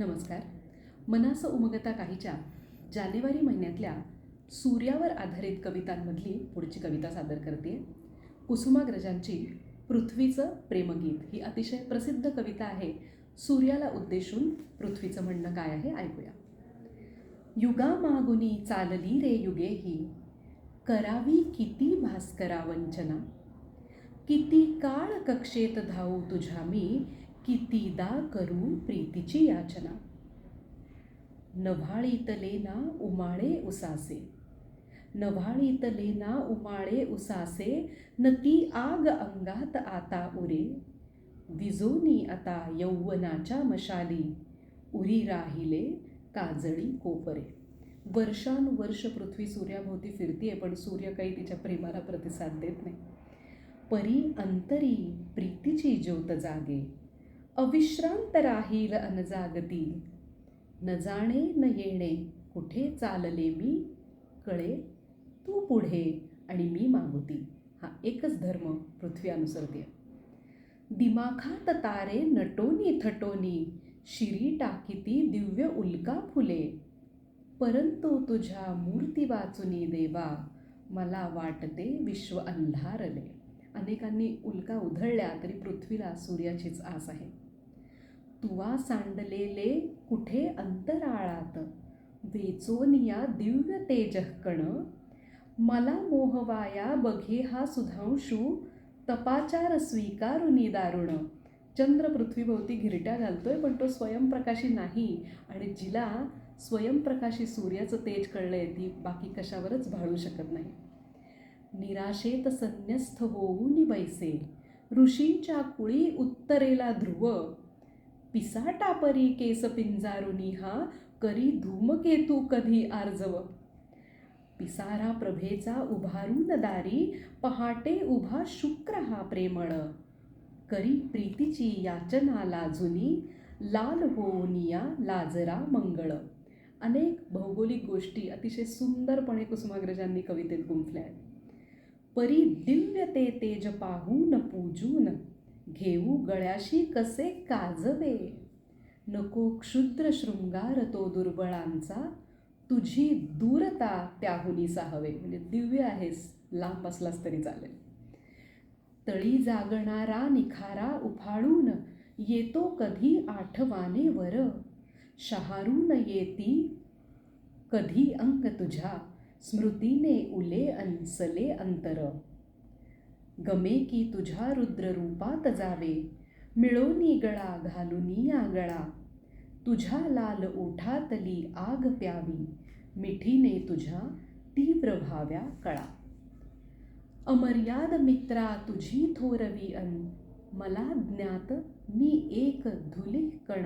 नमस्कार. मनास उमगता काहीच्या जानेवारी महिन्यातल्या सूर्यावर आधारित कवितांमधली पुढची कविता सादर करते. कुसुमाग्रजांची पृथ्वीचं प्रेमगीत ही अतिशय प्रसिद्ध कविता आहे. सूर्याला उद्देशून पृथ्वीचं म्हणणं काय आहे ऐकूया. युगा मागुनी चालली रे युगे ही करावी किती भास्करा वंचना किती काळ कक्षेत धावू तुझ्या मी कितीदा करू प्रीतीची याचना. नव्हाळीतले ना उमाळे उसासे. नव्हाळीतले ना उमाळे उसासे न ती आग अंगात आता उरे. विजोनी आता यौवनाच्या मशाली उरी राहिले काजळी कोपरे. वर्षानुवर्ष पृथ्वी सूर्याभोवती फिरतीये पण सूर्य काही तिच्या प्रेमाला प्रतिसाद देत नाही. परी अंतरी प्रीतीची ज्योत जागे. अविश्रांत राहील अनजागती न जाणे न येणे कुठे चालले मी? कळे तू पुढे आणि मी मागुती. हा एकच धर्म पृथ्वी अनुसरते दिमाखात तारे नटोनी थटोनी शिरी टाकीती दिव्य उल्का फुले. परंतु तुझ्या मूर्ती वाचुनी देवा मला वाटते विश्व अंधारले. अनेकांनी उल्का उधळल्या तरी पृथ्वीला सूर्याचीच आस आहे. तुवा सांडलेले कुठे अंतराळात? वेचोनिया दिव्य तेजकण मला मोहवाया बघे हा सुधांशू तपाचार स्वीकारुनी दारुण. चंद्र पृथ्वीभोवती घिरट्या घालतोय पण तो स्वयंप्रकाशी नाही आणि जिला स्वयंप्रकाशी सूर्याचं तेज कळलंय ती बाकी कशावरच भाळू शकत नाही. निराशेत संन्यस्त होऊन बैसे. ऋषींच्या कुळी उत्तरेला ध्रुव. पिसाटापरी केस पिंजारुनी हा करी धूमकेतू कधी आर्जव. पिसारा प्रभेचा उभारून दारी पहाटे उभा शुक्र हा प्रेमळ. करी प्रीतीची याचना लाजुनी लाल होनिया लाजरा मंगळ. अनेक भौगोलिक गोष्टी अतिशय सुंदरपणे कुसुमाग्रजांनी कवितेत गुंफल्या आहेत. परी दिव्य ते तेज पाहून पूजून घेऊ गळ्याशी कसे काजवे. नको क्षुद्र शृंगार तो दुर्बळांचा तुझी दूरता त्याहुनी साहवे. म्हणजे दिव्य आहेस लांब असलास तरी चालेल. तळी जागणारा निखारा उफाळून येतो कधी आठवाने वर. शहारून येती कधी अंक तुझ्या स्मृतीने उले अंसले अंतर. गमे की तुझ्या रुद्ररूपात जावे मिळोनी गळा घालुनी आगळा. तुझ्या लाल ओठातली आग प्यावी मिठीने तुझ्या तीव्र भाव्या कळा. अमर्याद मित्रा तुझी थोरवी अन मला ज्ञात मी एक धुले कण.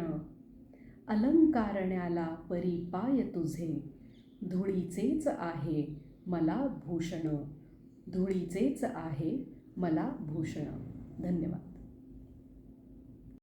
अलंकारण्याला परिपाय तुझे धुळीचेच आहे मला भूषण. धुळीचेच आहे मला भूषण. धन्यवाद.